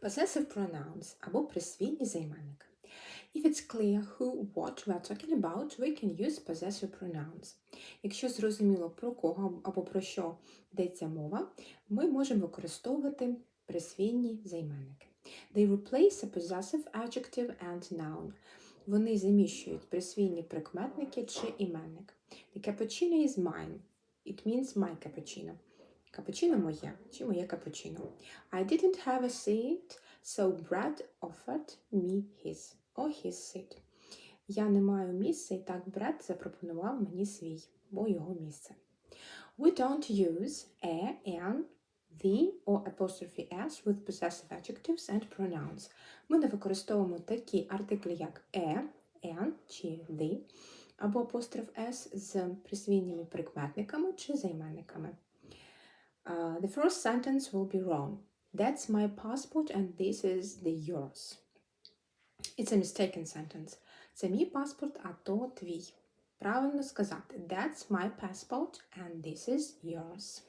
Possessive pronouns або присвійні займенники. If it's clear who, what we are talking about, we can use possessive pronouns. Якщо зрозуміло про кого або про що йдеться мова, ми можемо використовувати присвійні займенники. They replace a possessive adjective and noun. Вони заміщують присвійні прикметники чи іменник. The cappuccino is mine. It means my cappuccino. Капучино моє чи моє капучино. I didn't have a seat, so Brad offered me his or his seat. Я не маю місця, і так Бред запропонував мені свій, бо його місце. We don't use a, an, the or apostrophe s with possessive adjectives and pronouns. Ми не використовуємо такі артиклі, як e, an чи the, або апостроф s з присвійними прикметниками чи займенниками. Uh, the first sentence will be wrong. That's my passport and this is the yours. It's a mistaken sentence. Це мій паспорт, а то твій. Правильно сказати. That's my passport and this is yours.